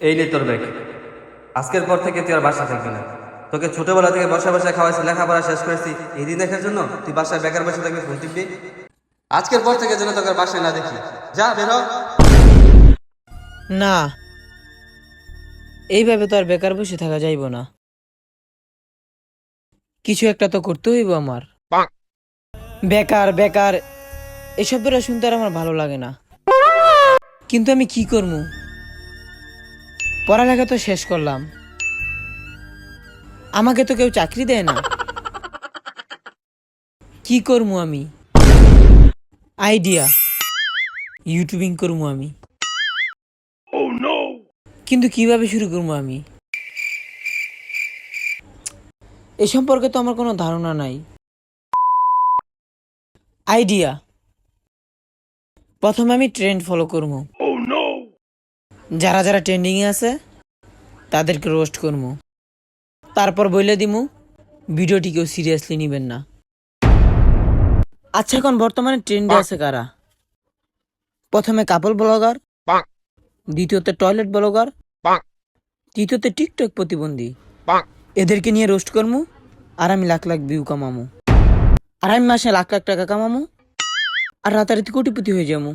এই নে তোর ব্যাগ। আজকের পর থেকে তুই আর বাসা থাকবি না। তোকে ছোটবেলা থেকে বসে বসে খাওয়াইছি, লেখাপড়া শেষ করেছি। এই দিন দেখার জন্য তুই বাসায় বেকার বসে থাকবি ফোন টিপবি। আজকের পর থেকে যেন তোকে বাসায় না দেখি। যা, বের না, এইভাবে তো আর বেকার বসে থাকা যাইব না। কিছু একটা তো করতে হইব আমার। বেকার বেকার, এসব বেলা শুনতে আর আমার ভালো লাগে না। কিন্তু আমি কি করব পড়ালেখা তো শেষ করলাম। আমাকে তো কেউ চাকরি দেয় না। কি করব আমি? আইডিয়া। ইউটিউবিং করব আমি। কিন্তু কীভাবে শুরু করব আমি? এ সম্পর্কে তো আমার কোনো ধারণা নাই। আইডিয়া। প্রথমে আমি ট্রেন্ড ফলো করব যারা যারা ট্রেন্ডিংয়ে আছে তাদেরকে রোস্ট করব তারপর বলে দিমু ভিডিওটি কেউ সিরিয়াসলি নেবেন না। আচ্ছা এখন বর্তমানে ট্রেন্ডে আছে কারা? প্রথমে কাপল ব্লগার দ্বিতীয়তে টয়লেট ব্লগার তৃতীয়তে টিকটক প্রতিবন্ধী। এদেরকে নিয়ে রোস্ট করমু আর আমি লাখ লাখ ভিউ কামামু। আর আমি মাসে লাখ লাখ টাকা কামামু আর রাতারাতি কোটিপতি হয়ে যাব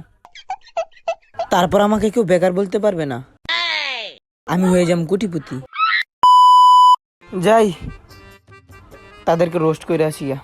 তারপর আমাকে কেউ বেকার বলতে পারবে না। আমি হয়ে যাম কোটিপতি। যাই, তাদেরকে রোস্ট করে আসিয়া